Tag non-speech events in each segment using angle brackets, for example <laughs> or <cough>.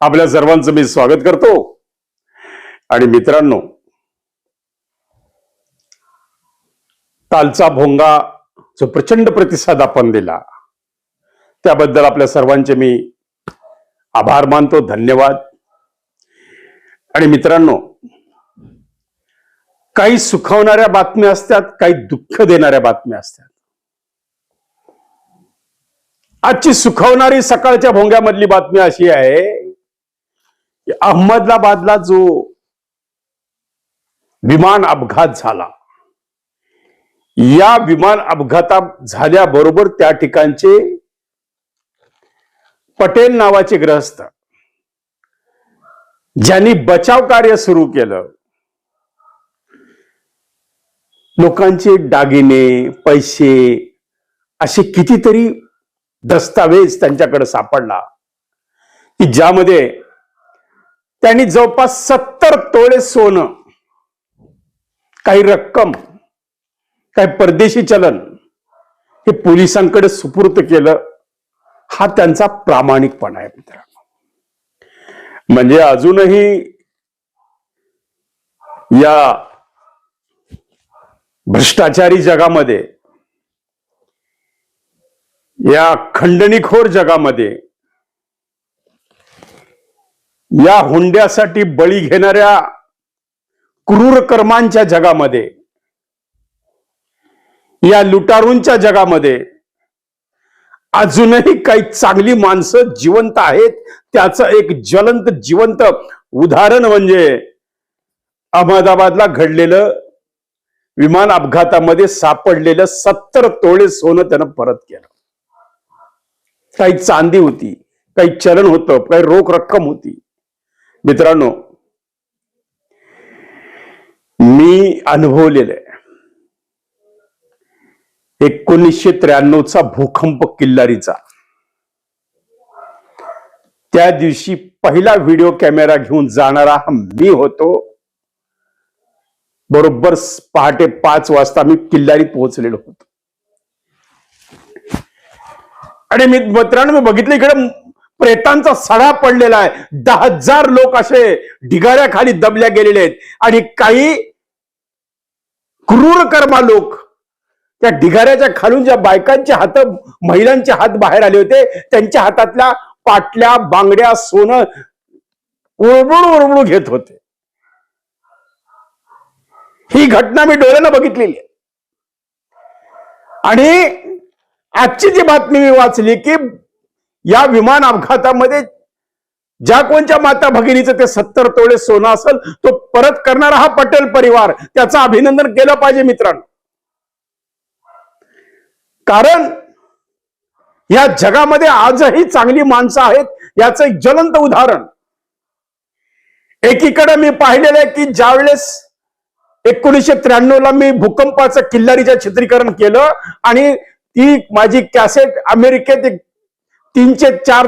आपल्या सर्वांचं मी स्वागत करतो. आणि मित्रांनो कालचा भोंगा जो प्रचंड प्रतिसाद आपण दिला त्याबद्दल आपल्या सर्वांचे मी आभार मानतो धन्यवाद. आणि मित्रांनो काही सुखवणाऱ्या बातम्या असतात काही दुःख देणाऱ्या बातम्या असतात. आजची सुखवणारी सकाळच्या भोंग्यामधली बातमी अशी आहे अहमदाबादला जो विमान अपघात झाला या विमान अपघातात झाल्याबरोबर त्या ठिकाणचे पटेल नावाचे ग्रहस्थ ज्यांनी बचाव कार्य सुरू केलं लोकांचे दागिने पैसे असे कितीतरी दस्तावेज त्यांच्याकडे सापडला की ज्यामध्ये त्यांनी जवळपास सत्तर तोळे सोनं काही रक्कम काही परदेशी चलन हे पोलिसांकडे सुपूर्त केलं. हा त्यांचा प्रामाणिकपणा आहे मित्रांनो. म्हणजे अजूनही या भ्रष्टाचारी जगामध्ये या खंडणीखोर जगामध्ये या हुंड्यासाठी बळी घेणाऱ्या क्रूर कर्मांच्या जगामध्ये या लुटारूंच्या जगामध्ये अजूनही काही चांगली माणसं जिवंत आहेत त्याचं एक ज्वलंत जिवंत उदाहरण म्हणजे अहमदाबादला घडलेलं विमान अपघातामध्ये सापडलेलं सत्तर तोळे सोनं त्यानं परत केलं. काही चांदी होती काही चलन होतं काही रोख रक्कम होती. मित्रांनो मी अनुभवलेलं आहे. एकोणीसशे त्र्याण्णवचा भूकंप किल्लारीचा. त्या दिवशी पहिला व्हिडिओ कॅमेरा घेऊन जाणारा हा मी होतो. बरोबर पहाटे पाच वाजता मी किल्लारीत पोहोचलेलो होतो. आणि मी मित्रांनो मी बघितलं इकडे प्रेतांचा सडा पडलेला आहे. दहा हजार लोक असे ढिगाऱ्याखाली दबल्या गेलेले आहेत. आणि काही क्रूर कर्मा लोक त्या ढिगाऱ्याच्या खालून ज्या बायकांचे हात महिलांचे हात बाहेर आले होते त्यांच्या हातातल्या पाटल्या बांगड्या सोनं उरबुळ उरबुळ घेत होते. ही घटना मी डोळ्यानं बघितलेली आहे. आणि आजची जी बातमी मी वाचली की या विमान अपघातामध्ये ज्या कोणच्या माता भगिनीचं ते सत्तर तोळे सोनं असेल तो परत करणारा हा पटेल परिवार. त्याचं अभिनंदन केलं पाहिजे मित्रांनो. कारण या जगामध्ये आजही चांगली माणसं आहेत याचं एक ज्वलंत उदाहरण. एकीकडे मी पाहिलेलं आहे की ज्यावेळेस एकोणीसशे त्र्याण्णव ला मी भूकंपाचं किल्लारीचं चित्रीकरण केलं आणि ती माझी कॅसेट अमेरिकेत एक तीनशे चार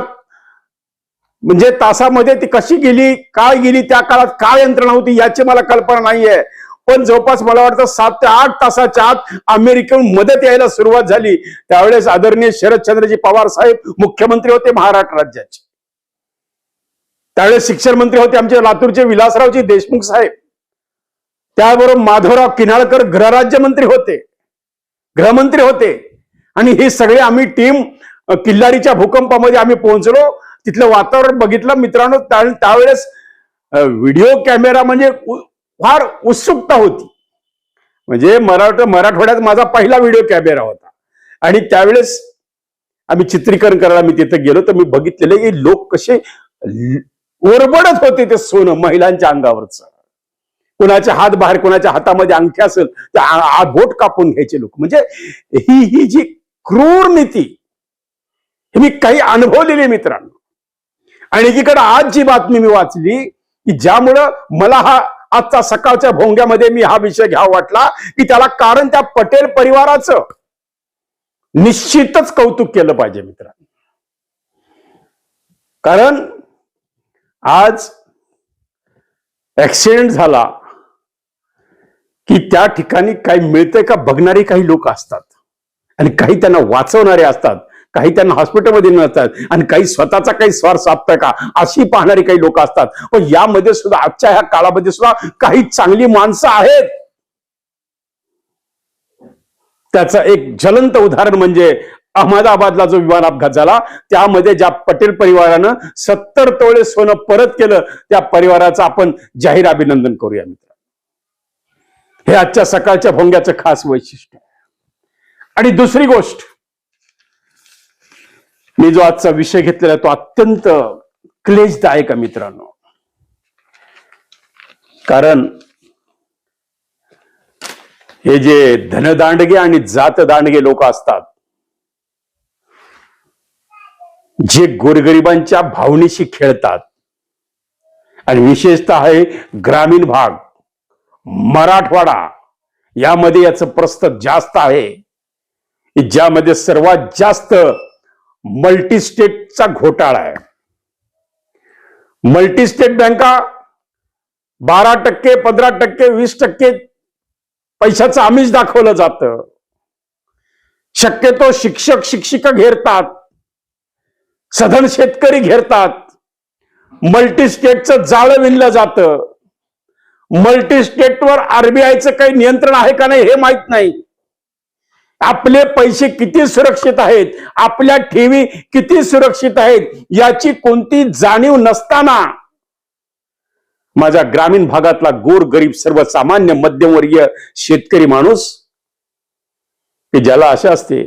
म्हणजे तासामध्ये ती कशी गेली काय गेली त्या काळात काय यंत्रणा होती याची मला कल्पना नाहीये. पण जवळपास मला वाटतं सात ते आठ तासाच्या आत अमेरिकेहून मदत यायला सुरुवात झाली. त्यावेळेस आदरणीय शरदचंद्रजी पवार साहेब मुख्यमंत्री होते महाराष्ट्र राज्याचे. त्यावेळेस शिक्षण मंत्री होते आमचे लातूरचे विलासरावजी देशमुख साहेब. त्याबरोबर माधवराव किनाळकर गृहराज्यमंत्री होते. गृहमंत्री होते. आणि हे सगळे आम्ही टीम किल्लारीच्या भूकंपामध्ये आम्ही पोहोचलो. तिथलं वातावरण बघितलं. मित्रांनो त्यावेळेस व्हिडिओ कॅमेरा म्हणजे उ- फार उत्सुकता होती. म्हणजे मराठ मराठवाड्यात माझा पहिला व्हिडिओ कॅमेरा होता. आणि त्यावेळेस आम्ही चित्रीकरण करायला मी तिथे गेलो. तर मी बघितलेले की लोक कसे ओरबडत होते ते सोनं महिलांच्या अंगावरचं. कुणाच्या हात बाहेर कुणाच्या हातामध्ये अंगठी असेल तर आ- बोट कापून घ्यायचे लोक. म्हणजे ही ही जी क्रूर नीती हे मी काही अनुभवलेले मित्रांनो. आणि एकीकडे आज जी बातमी मी वाचली की ज्यामुळं मला हा आजचा सकाळच्या भोंग्यामध्ये मी हा विषय घ्यावा वाटला की त्याला कारण त्या पटेल परिवाराचं निश्चितच कौतुक केलं पाहिजे मित्रांनो. कारण आज ऍक्सिडेंट झाला की त्या ठिकाणी काही मिळतंय का बघणारे काही लोक असतात. आणि काही त्यांना वाचवणारे असतात. काही त्यांना हॉस्पिटलमध्ये नसतात आणि काही स्वतःचा काही स्वार्थ साधतं का? अशी पाहणारी काही लोक असतात. पण यामध्ये सुद्धा आजच्या ह्या काळामध्ये सुद्धा काही चांगली माणसं आहेत. त्याचं एक ज्वलंत उदाहरण म्हणजे अहमदाबादला जो विमान अपघात झाला त्यामध्ये ज्या पटेल परिवारानं सत्तर तोळे सोनं परत केलं त्या परिवाराचं आपण जाहीर अभिनंदन करूया मित्र. हे आजच्या सकाळच्या भोंग्याचं खास वैशिष्ट्य आणि दुसरी गोष्ट मी जो आजचा विषय घेतलेला आहे तो अत्यंत क्लेशदायक आहे मित्रांनो. कारण हे जे धनदांडगे आणि जात दांडगे लोक असतात जे गोरगरिबांच्या भावनेशी खेळतात आणि विशेषतः आहे ग्रामीण भाग मराठवाडा यामध्ये याचं प्रस्त जास्त आहे ज्यामध्ये सर्वात जास्त मल्टीस्टेटचा घोटाळा आहे. मल्टीस्टेट बँका बारा टक्के पंधरा टक्के वीस टक्के पैशाचं आमिष दाखवलं जातं. शक्यतो शिक्षक शिक्षिका घेरतात. सधन शेतकरी घेरतात. मल्टीस्टेटचं जाळं विणलं जातं. मल्टीस्टेटवर आरबीआयचं काही नियंत्रण आहे का नाही हे माहीत नाही. आपले पैसे किती सुरक्षित आहेत? आपल्या ठेवी किती सुरक्षित आहेत? याची कोणती जाणीव नसताना माझ्या ग्रामीण भागातला गोर गरीब सर्वसामान्य मध्यमवर्गीय शेतकरी माणूस की ज्याला आशा असते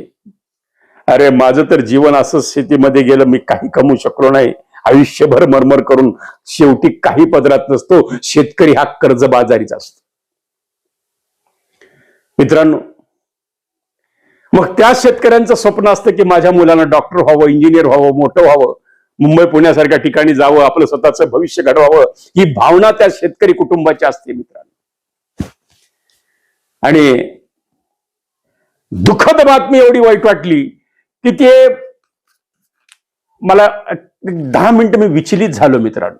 अरे माझं तर जीवन असं शेतीमध्ये गेलं मी काही कमवू शकलो नाही. आयुष्यभर मरमर करून शेवटी काही पदरात नसतो. शेतकरी हा कर्जबाजारीच असतो. मित्रांनो मग त्या शेतकऱ्यांचं स्वप्न असतं की माझ्या मुलांना डॉक्टर व्हावं इंजिनियर व्हावं मोठं व्हावं मुंबई पुण्यासारख्या ठिकाणी जावं आपलं स्वतःचं भविष्य घडवावं ही भावना त्या शेतकरी कुटुंबाची असते मित्रांनो. आणि दुःखद बातमी एवढी वाईट वाटली की ते मला दहा मिनिटं मी विचलित झालो मित्रांनो.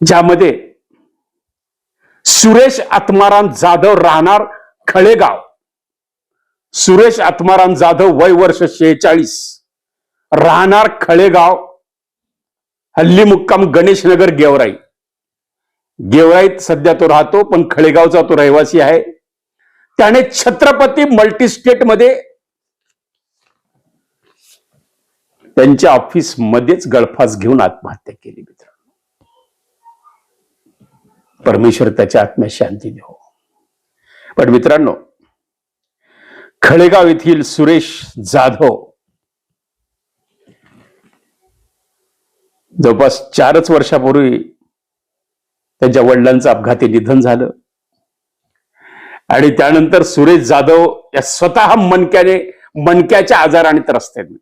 ज्यामध्ये सुरेश आत्माराम जाधव राहणार खळेगाव. सुरेश आत्माराम जाधव वय वर्ष शेहेचाळीस. राहणार खळेगाव हल्ली मुक्काम गणेशनगर गेवराई. गेवराईत सध्या तो राहतो पण खळेगावचा तो रहिवासी आहे. त्याने छत्रपती मल्टीस्टेटमध्ये त्यांच्या ऑफिस मध्येच गळफास घेऊन आत्महत्या केली मित्रांनो. परमेश्वर त्याच्या आत्म्या शांती देव. पण मित्रांनो खळेगाव येथील सुरेश जाधव जवळपास चारच वर्षापूर्वी त्यांच्या वडिलांचं अपघाती निधन झालं. आणि त्यानंतर सुरेश जाधव या स्वतः मनक्याने मनक्याच्या आजाराने त्रस्त आहेत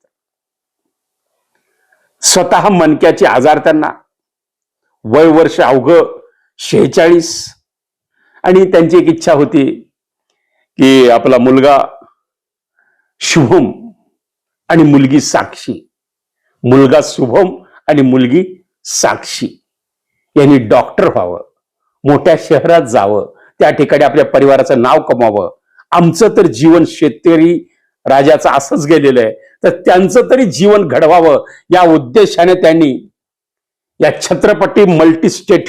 स्वतः मनक्याचे आजार त्यांना वय वर्ष अवघ शेहेचाळीस आणि त्यांची एक इच्छा होती की आपला मुलगा शुभम आणि मुलगी साक्षी. मुलगा शुभम आणि मुलगी साक्षी. यांनी डॉक्टर व्हावं मोठ्या शहरात जावं त्या ठिकाणी आपल्या परिवाराचं नाव कमावं. आमचं तर जीवन शेतकरी राजाचं असंच गेलेलं आहे. तर त्यांचं तरी जीवन घडवावं. या उद्देशाने त्यांनी या छत्रपती मल्टीस्टेट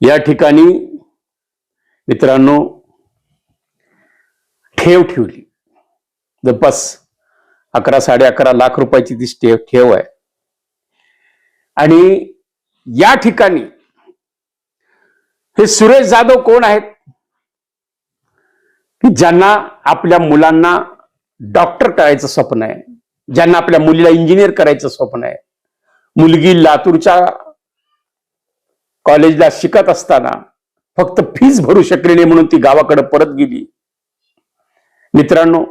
या ठिकाणी मित्रांनो ठेव ठेवली. जवळपास अकरा साडे अकरा लाख रुपयाची ती ठेव ठेव आहे. आणि या ठिकाणी हे सुरेश जाधव कोण आहेत? की ज्यांना आपल्या मुलांना डॉक्टर करायचं स्वप्न आहे. ज्यांना आपल्या मुलीला इंजिनियर करायचं स्वप्न आहे. मुलगी लातूरच्या कॉलेजला शिकत असताना फक्त फीज भरू शकली नाही म्हणून ती गावाकडे परत गेली. मित्रांनो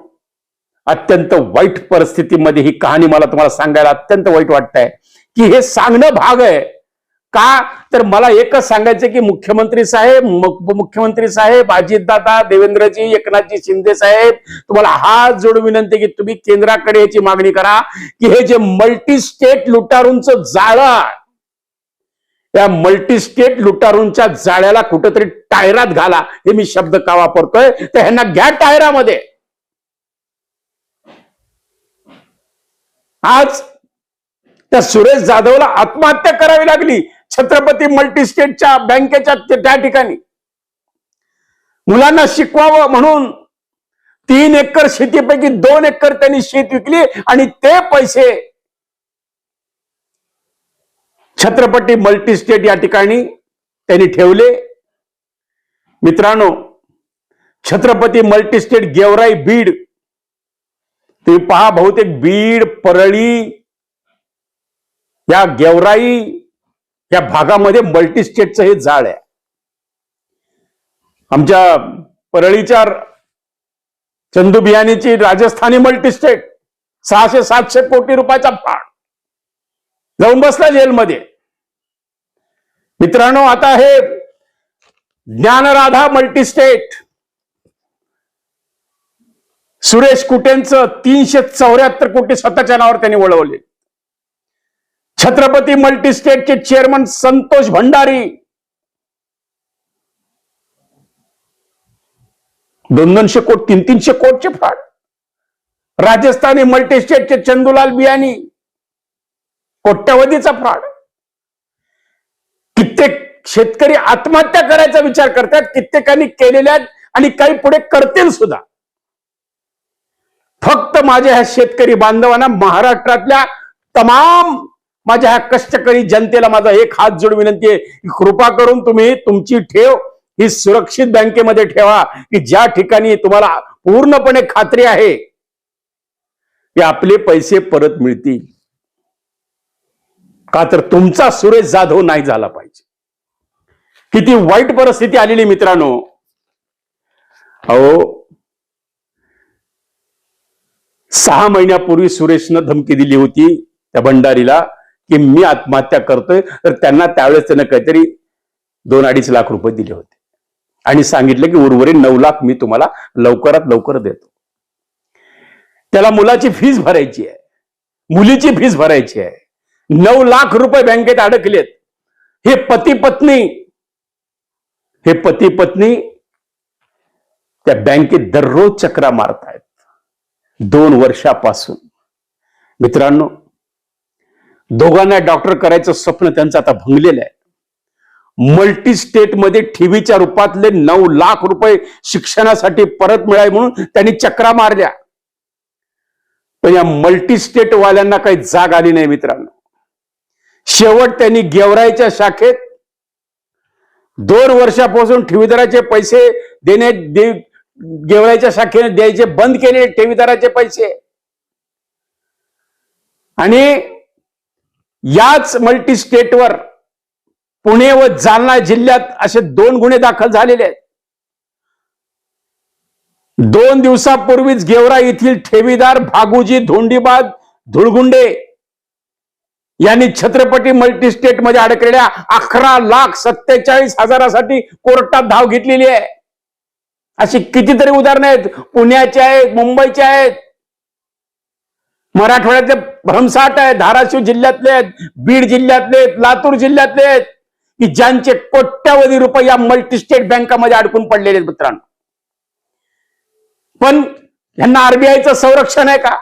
अत्यंत वाईट परिस्थितीमध्ये ही कहाणी मला तुम्हाला सांगायला अत्यंत वाईट वाटतंय. की हे सांगणं भाग आहे. का? तर मला एकच सांगायचं की मुख्यमंत्री साहेब मुख्यमंत्री साहेब अजितदादा देवेंद्रजी एकनाथजी शिंदे साहेब तुम्हाला हात जोडून विनंती की तुम्ही केंद्राकडे याची मागणी करा की हे जे मल्टी स्टेट लुटारूंचं जाळं त्या मल्टीस्टेट लुटारूंच्या जाळ्याला कुठंतरी टायरात घाला हे मी शब्द का वापरतोय? तर ह्यांना घ्या टायरामध्ये. आज त्या सुरेश जाधवला आत्महत्या करावी लागली छत्रपती मल्टीस्टेटच्या बँकेच्या त्या ठिकाणी. मुलांना शिकवावं म्हणून तीन एकर शेतीपैकी दोन एकर त्यांनी शेत विकली आणि ते पैसे छत्रपती मल्टीस्टेट या ठिकाणी त्यांनी ठेवले. मित्रांनो छत्रपती मल्टीस्टेट गेवराई बीड तुम्ही पहा बहुतेक बीड परळी या गेवराई या भागामध्ये मल्टीस्टेटचं हे जाळ आहे. आमच्या परळीच्या चंदू बियाणीची राजस्थानी मल्टीस्टेट सहाशे सातशे कोटी रुपयाचा फाड जाऊन बसला जेलमध्ये. मित्रांनो आता हे ज्ञानराधा मल्टीस्टेट सुरेश कुटेंचं तीनशे चौऱ्याहत्तर कोटी स्वतःच्या नावावर त्यांनी वळवले. छत्रपती मल्टीस्टेटचे चेअरमन संतोष भंडारी. दोन दोनशे कोट तीन तीनशे कोटचे फ्रॉड राजस्थानी मल्टीस्टेटचे चंदूलाल बियानी कोट्यावधीचा फ्रॉड. कित्येक शेतकरी आत्महत्या करायचा विचार करतात कित्येकांनी केलेल्या आणि काही पुढे करतील सुद्धा. फक्त माझ्या ह्या शेतकरी बांधवांना महाराष्ट्रातल्या तमाम माझ्या ह्या कष्टकरी जनतेला माझा एक हात जोड विनंती आहे कृपा करून तुम्ही तुमची ठेव ही सुरक्षित बँकेमध्ये ठेवा की ज्या ठिकाणी तुम्हाला पूर्णपणे खात्री आहे की आपले पैसे परत मिळतील. का तर तुमचा सुरेश जाधव नाही झाला पाहिजे. किती वाईट परिस्थिती आलेली मित्रांनो. अहो सहा महिन्यापूर्वी सुरेशनं धमकी दिली होती त्या भंडारीला की मी आत्महत्या करतोय तर त्यांना त्यावेळेस त्यानं काहीतरी दोन अडीच लाख रुपये दिले होते. आणि सांगितलं की उर्वरित नऊ लाख मी तुम्हाला लवकरात लवकर देतो. त्याला मुलाची फीस भरायची आहे. मुलीची फीस भरायची आहे. नऊ लाख रुपये बँकेत अडकलेत. हे पती पत्नी हे पती पत्नी त्या बँकेत दररोज चक्रा मारतायत. दोन वर्षापासून. मित्रांनो दोघांना डॉक्टर करायचं स्वप्न त्यांचं आता भंगलेलं आहे. मल्टी स्टेटमध्ये ठेवीच्या रूपातले नऊ लाख रुपये शिक्षणासाठी परत मिळाले म्हणून त्यांनी चक्रा मारल्या. पण या मल्टी स्टेटवाल्यांना काही जाग आली नाही मित्रांनो. शेवट त्यांनी गेवरायच्या शाखेत दोन वर्षापासून ठेवीदाराचे पैसे देणे दे गेवरायच्या शाखेने द्यायचे बंद केले ठेवीदाराचे पैसे. आणि याच मल्टी स्टेटवर पुणे व जालना जिल्ह्यात असे दोन गुन्हे दाखल झालेले आहेत. दोन दिवसापूर्वीच गेवरा येथील ठेवीदार भागुजी धोंडीबाद धुळगुंडे यांनी छत्रपती मल्टीस्टेटमध्ये अडकलेल्या अकरा लाख सत्तेचाळीस हजारासाठी कोर्टात धाव घेतलेली आहे. अशी कितीतरी उदाहरणं आहेत. पुण्याचे आहेत मुंबईचे आहेत. मराठवाड्यातले भ्रमसाट आहेत धाराशिव जिल्ह्यातले आहेत बीड जिल्ह्यातले आहेत लातूर जिल्ह्यातले आहेत की ज्यांचे कोट्यावधी रुपये या मल्टीस्टेट बँकामध्ये अडकून पडलेले आहेत मित्रांनो. पण यांना आरबीआयचं संरक्षण आहे का?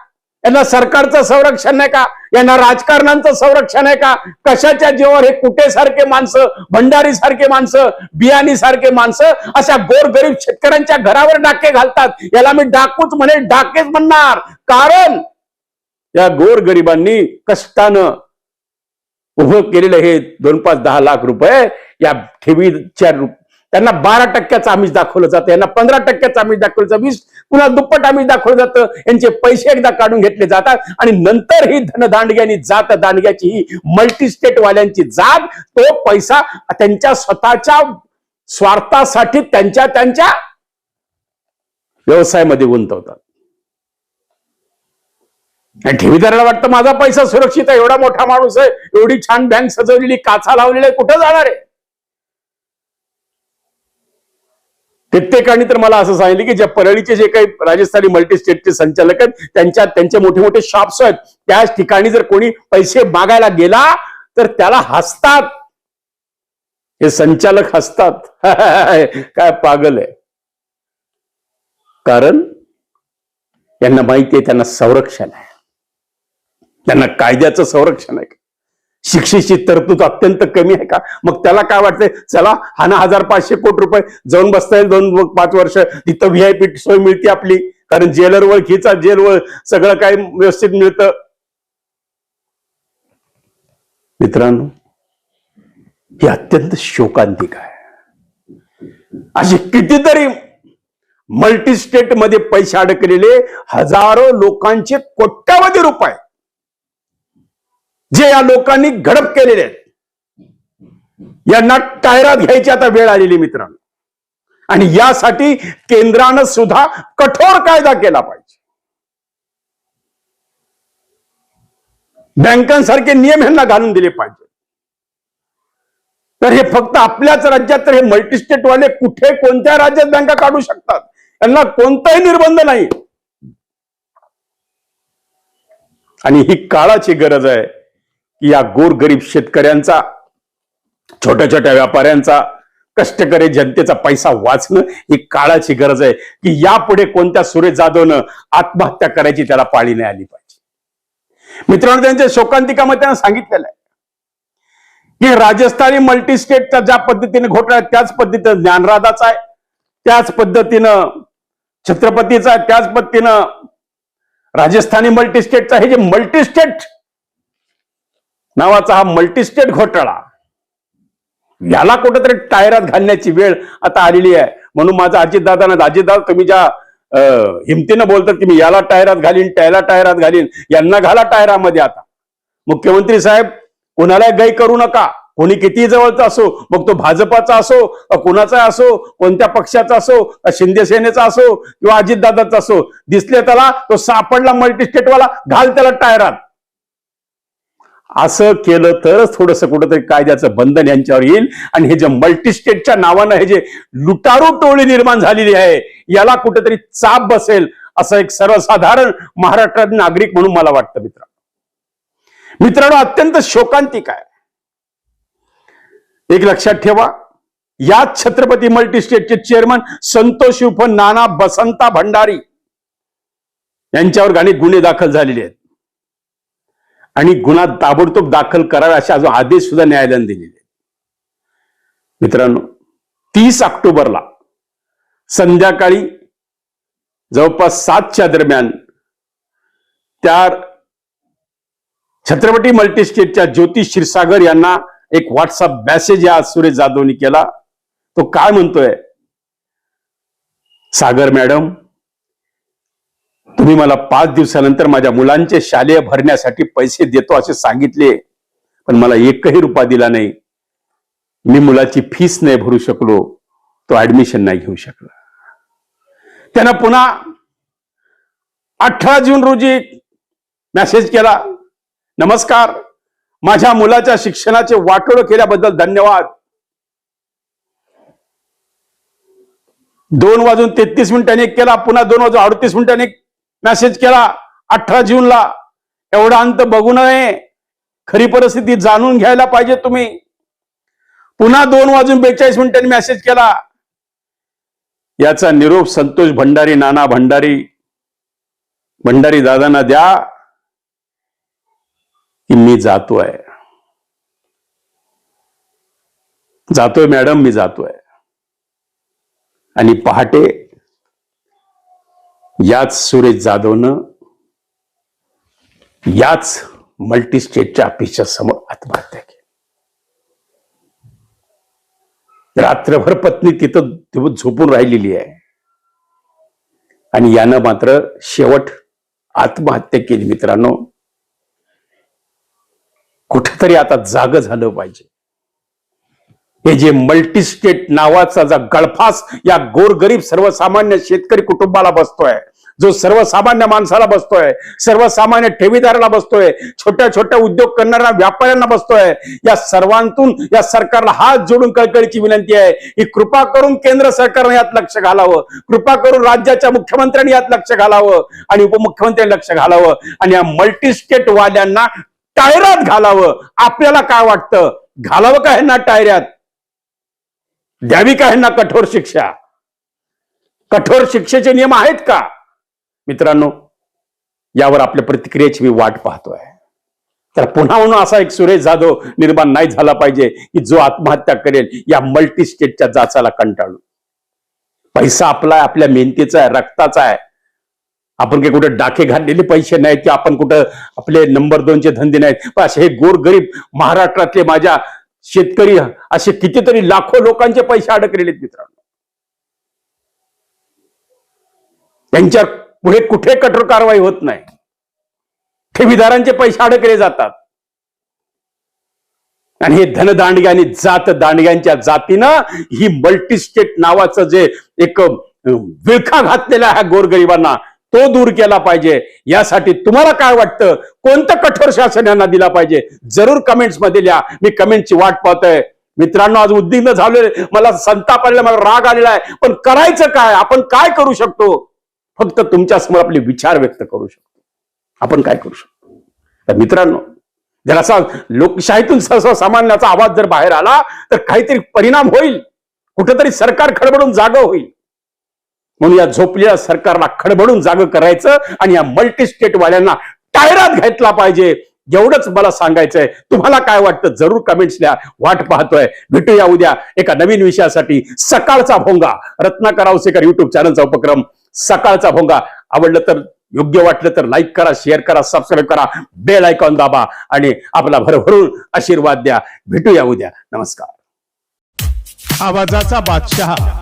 यांना सरकारचं संरक्षण नाही का? यांना राजकारणांचं संरक्षण आहे का? कशाच्या जीवावर हे कुठे सारखे माणसं भंडारी सारखे माणसं बियाणी सारखे माणसं अशा गोरगरीब शेतकऱ्यांच्या घरावर डाके घालतात? याला मी डाकूच म्हणे डाकेच म्हणणार. कारण या गोरगरिबांनी कष्टानं उभं केलेलं हे दोन पाच दहा लाख रुपये या ठेवीच्या त्यांना बारा टक्क्याचं आम्ही दाखवलं जातं यांना पंधरा टक्क्याचं आम्ही दाखवलं जातं वीस पुन्हा दुप्पट आम्ही दाखवलं जातं. यांचे पैसे एकदा काढून घेतले जातात. आणि नंतर ही धनदांडग्यानी जात दांडग्याची ही मल्टीस्टेटवाल्यांची जात तो पैसा त्यांच्या स्वतःच्या स्वार्थासाठी त्यांच्या त्यांच्या व्यवसायामध्ये गुंतवतात. ठेवीदाराला वाटतं माझा पैसा सुरक्षित आहे एवढा मोठा माणूस आहे एवढी छान बँक सजवलेली काचा लावलेली आहे कुठं जाणार आहे? कित्येकाने तर मला असं सांगितलं की ज्या परळीचे जे काही राजस्थानी मल्टीस्टेटचे संचालक आहेत त्यांच्या त्यांचे मोठे मोठे शॉप्स आहेत त्याच ठिकाणी जर कोणी पैसे मागायला गेला तर त्याला हसतात. हे संचालक हसतात. <laughs> काय पागल आहे. कारण यांना माहिती आहे त्यांना संरक्षण आहे. त्यांना कायद्याचं संरक्षण आहे. शिक्षेची तरतूद अत्यंत कमी आहे का? मग त्याला काय वाटतंय? चला हा ना हजार पाचशे कोटी रुपये जाऊन बसता येईल. दोन पाच वर्ष तिथं व्ही आय पी सोय मिळते आपली. कारण जेलर ओळखीचा जेलवर सगळं काही व्यवस्थित मिळतं. मित्रांनो ही अत्यंत शोकांतिक आहे. अशी कितीतरी मल्टी स्टेटमध्ये पैसे अडकलेले हजारो लोकांचे कोट्यावधी रुपये जे या लोकांनी घडप केलेले आहेत यांना टायरात घ्यायची आता वेळ आलेली मित्रांनो. आणि यासाठी केंद्रानं सुद्धा कठोर कायदा केला पाहिजे. बँकांसारखे नियम यांना घालून दिले पाहिजे. तर हे फक्त आपल्याच राज्यात तर हे मल्टीस्टेटवाले कुठे कोणत्या राज्यात बँका काढू शकतात? यांना कोणताही निर्बंध नाही. आणि ही काळाची गरज आहे. या गोरगरीब शेतकऱ्यांचा छोट्या छोट्या व्यापाऱ्यांचा कष्टकरी जनतेचा पैसा वाचणं ही काळाची गरज आहे की यापुढे कोणत्या सुरेश जाधवनं आत्महत्या करायची त्याला पाळी नाही आली पाहिजे. मित्रांनो त्यांच्या शोकांतिकामध्ये त्यांना सांगितलेलं आहे. की राजस्थानी मल्टी स्टेटचा ज्या पद्धतीने घोटाळा त्याच पद्धतीनं ज्ञानराधाचा आहे त्याच पद्धतीनं छत्रपतीचा आहे त्याच पद्धतीनं राजस्थानी मल्टी स्टेटचा हे जे मल्टी स्टेट नावाचा हा मल्टीस्टेट घोटाळा. याला कुठेतरी टायरात घालण्याची वेळ आता आलेली आहे. म्हणून माझा अजितदादानं अजितदादा तुम्ही ज्या अं, हिमतीनं बोलतात की मी याला टायरात घालीन त्याला टायरात घालीन यांना घाला टायरामध्ये आता. मुख्यमंत्री साहेब कोणाला गै करू नका. कोणी किती जवळचा असो मग तो भाजपाचा असो कुणाचा असो कोणत्या पक्षाचा असो शिंदे सेनेचा असो किंवा अजितदादाचा असो दिसले त्याला तो सापडला मल्टीस्टेटवाला घाल त्याला टायरात. असं केलं तरच थोडस कुठंतरी कायद्याचं बंधन यांच्यावर येईल. आणि हे जे मल्टीस्टेटच्या नावानं हे जे लुटारू टोळी निर्माण झालेली आहे याला कुठंतरी चाप बसेल असं एक सर्वसाधारण महाराष्ट्रात नागरिक म्हणून मला वाटतं मित्र मित्रांनो अत्यंत शोकांतिक आहे. एक लक्षात ठेवा याच छत्रपती मल्टीस्टेटचे चेअरमन संतोष उर्फ नाना बसंता भंडारी यांच्यावर गाणी गुन्हे दाखल झालेले आहेत. आणि गुन्हा ताबडतोब दाखल करावे असे अजून आदेश सुद्धा न्यायालयाने दिलेले मित्रांनो तीस ऑक्टोबरला संध्याकाळी जवळपास सातच्या दरम्यान त्या छत्रपती मल्टीस्टेटच्या ज्योती क्षीरसागर यांना एक व्हॉट्सअप मेसेज या सुरेश जाधवनी केला. तो काय म्हणतोय? सागर मॅडम तुम्ही मला पाच दिवसानंतर माझ्या मुलांचे शालेय भरण्यासाठी पैसे देतो असे सांगितले पण मला एकही रुपया दिला नाही. मी मुलाची फीस नाही भरू शकलो तो ऍडमिशन नाही घेऊ शकला. त्यानं पुन्हा अठरा जून रोजी मेसेज केला नमस्कार माझ्या मुलाच्या शिक्षणाचे वाटोळ केल्याबद्दल धन्यवाद. दोन वाजून तेहतीस मिनिटांनी एक केला पुन्हा दोन वाजून अडतीस मिनिटांनी मेसेज केला अठरा जूनला. एवढा अंत बघू नये. खरी परिस्थिती जाणून घ्यायला पाहिजे तुम्ही. पुन्हा दोन वाजून बेचाळीस मिनिटांनी मेसेज केला. याचा निरोप संतोष भंडारी नाना भंडारी भंडारी दादांना द्या की मी जातोय. जातोय मॅडम मी जातोय. आणि पहाटे याच सुरेश जाधवनं याच मल्टीस्टेटच्या ऑफिसच्या समोर आत्महत्या केली. रात्रभर पत्नी तिथं झोपून राहिलेली आहे. आणि यानं मात्र शेवट आत्महत्या केली मित्रांनो. कुठेतरी आता जाग झालं पाहिजे. हे जे मल्टीस्टेट नावाचा जा गळफास या गोरगरीब सर्वसामान्य शेतकरी कुटुंबाला बसतोय जो सर्वसामान्य माणसाला बसतोय सर्वसामान्य ठेवीदाराला बसतोय छोट्या छोट्या उद्योग करणाऱ्या व्यापाऱ्यांना बसतोय या सर्वांतून या सरकारला हात जोडून कळकळीची विनंती आहे की कृपा करून केंद्र सरकारने यात लक्ष घालावं कृपा करून राज्याच्या मुख्यमंत्र्यांनी यात लक्ष घालावं आणि उपमुख्यमंत्र्यांनी लक्ष घालावं आणि या मल्टीस्टेट वाल्यांना टायरात घालावं. आपल्याला काय वाटतं? घालावं का ह्यांना टायऱ्यात? द्यावी का ह्यांना कठोर शिक्षा. कठोर शिक्षेचे नियम आहेत का? मित्रांनो यावर आपल्या प्रतिक्रियेची मी वाट पाहतोय. तर पुन्हा म्हणून असा एक सुरेश जाधव निर्माण नाही झाला पाहिजे की जो आत्महत्या करेल या मल्टी स्टेटच्या जाचाला कंटाळून. पैसा आपला आहे, आपल्या मेहनतीचा आहे रक्ताचा आहे. आपण काही कुठे डाके घातलेले पैसे नाहीत की आपण कुठं आपले नंबर दोनचे धंदे नाहीत. पण असे हे गोरगरीब महाराष्ट्रातले माझ्या शेतकरी असे कितीतरी लाखो लोकांचे पैसे अडकलेले मित्रांनो. त्यांच्या पुढे कुठे कठोर कारवाई होत नाही. ठेवीदारांचे पैसे अडकले जातात. आणि हे धनदांडगे आणि जात दांडग्यांच्या जातीनं ही मल्टीस्टेट नावाचं जे एक विळखा घातलेला आहे गोरगरिबांना तो दूर केला पाहिजे. यासाठी तुम्हाला काय वाटतं? कोणतं कठोर शासन यांना दिला पाहिजे? जरूर कमेंट्समध्ये लिहा. मी कमेंटची वाट पाहतोय. मित्रांनो आज उद्विग्न झालोय. मला संताप आलेला मला राग आलेला आहे. पण करायचं काय? आपण काय करू शकतो? फक्त तुमच्यासमोर आपले विचार व्यक्त करू शकतो. आपण काय करू शकतो? तर मित्रांनो जर असा लोकशाहीतून सर्वसामान्याचा आवाज जर बाहेर आला तर काहीतरी परिणाम होईल. कुठेतरी सरकार खडबडून जागं होईल. म्हणून या झोपलेल्या सरकारला खडबडून जागं करायचं आणि या मल्टी स्टेट वाल्यांना टायरात घेतला पाहिजे. एवढंच मला सांगायचंय. तुम्हाला काय वाटतं? जरूर कमेंट्स द्या. वाट पाहतोय. भेटूया उद्या एका नवीन विषयासाठी. सकाळचा भोंगा. रत्नाकर आवसेकर युट्यूब चॅनलचा उपक्रम. सकाळचा भोंगा. आवडलं तर योग्य वाटलं तर लाईक करा शेअर करा सबस्क्राईब करा. बेल आयकॉन दाबा आणि आपला भरभरून आशीर्वाद द्या. भेटूया उद्या. नमस्कार. आवाजाचा बादशहा.